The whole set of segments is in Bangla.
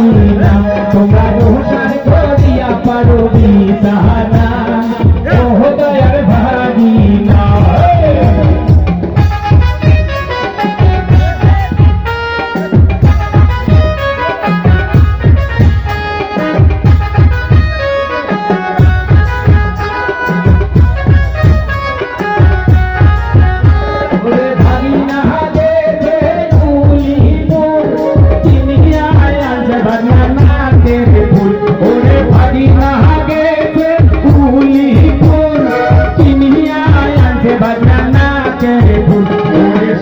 মদিনা তোমরা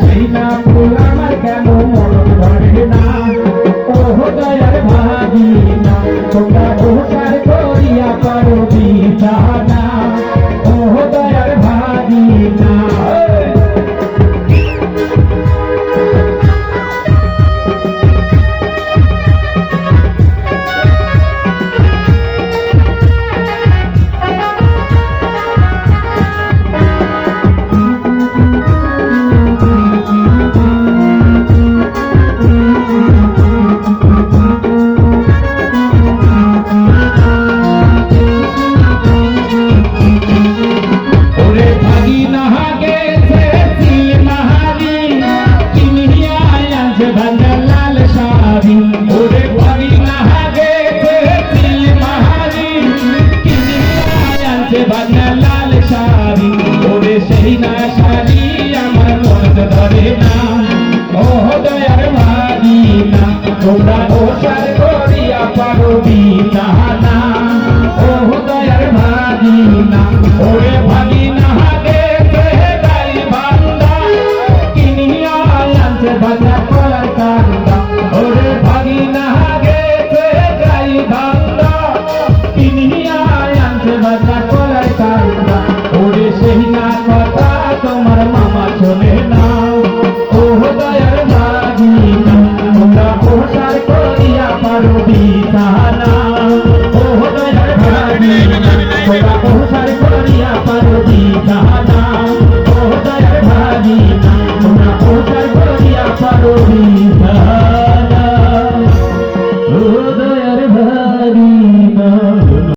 Señor. না শাড়ি আমার মন ধরে না। ও দয়ার ভাবি না তোমরা প্রসার করিয়া পারবি না না। ও দয়ার ভাবি না ওরে ভাবি না গে তাই বান্দা। কিনিয়া আনতে বাজা করার কান্দা। ওরে ভাবি না গে তাই বান্দা। কিনিয়া আনতে বাজা করার কান্দা।